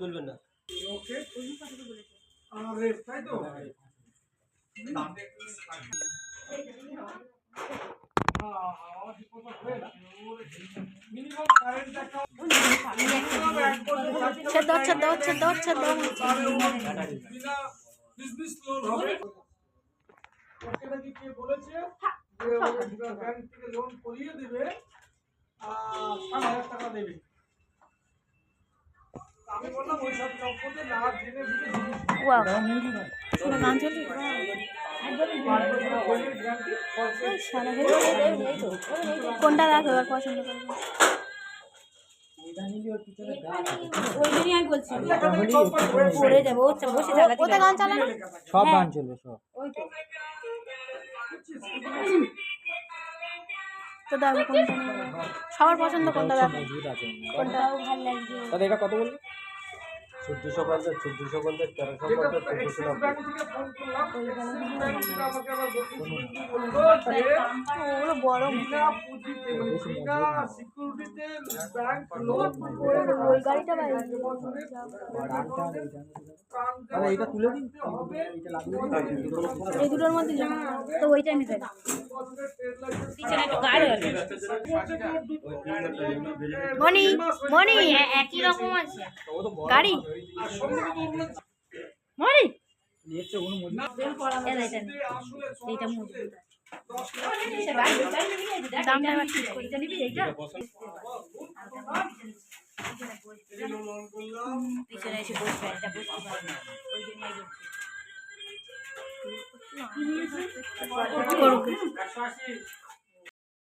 তুলবেন না? ওকে আর তাই তো? মিনিমাম কারেন্ট একটা ছেদ ছেদ ছেদ ছেদ বিনা বিজনেস লোন হবে। ওকে নাকি কে বলেছে? যে ব্যাংক থেকে লোন করিয়ে দেবে আর সাত হাজার টাকা দেবে। কোনটা দেখো এবার পছন্দ করবে পড়ে যাবে। ও বসে থাকা কোথায় গান সব চলবে সব। তো। দেখো সবার পছন্দ কোনটা দেখো কোনটা? ভালো লাগবে এটা কত বললি? চোদ্দোশো পঞ্চাশ চোদ্দোশো পঞ্চাশ তেরোশো পঞ্চাশ চোদ্দোশো এটা লাগিয়ে এই দুটোর মধ্যে তো ওইটাই নিতে মনি মনি একই রকম আছে। গাড়ি? মনি পিছনে এসে বসবে এটা বসতে পারবে ওই জন্য এই করুক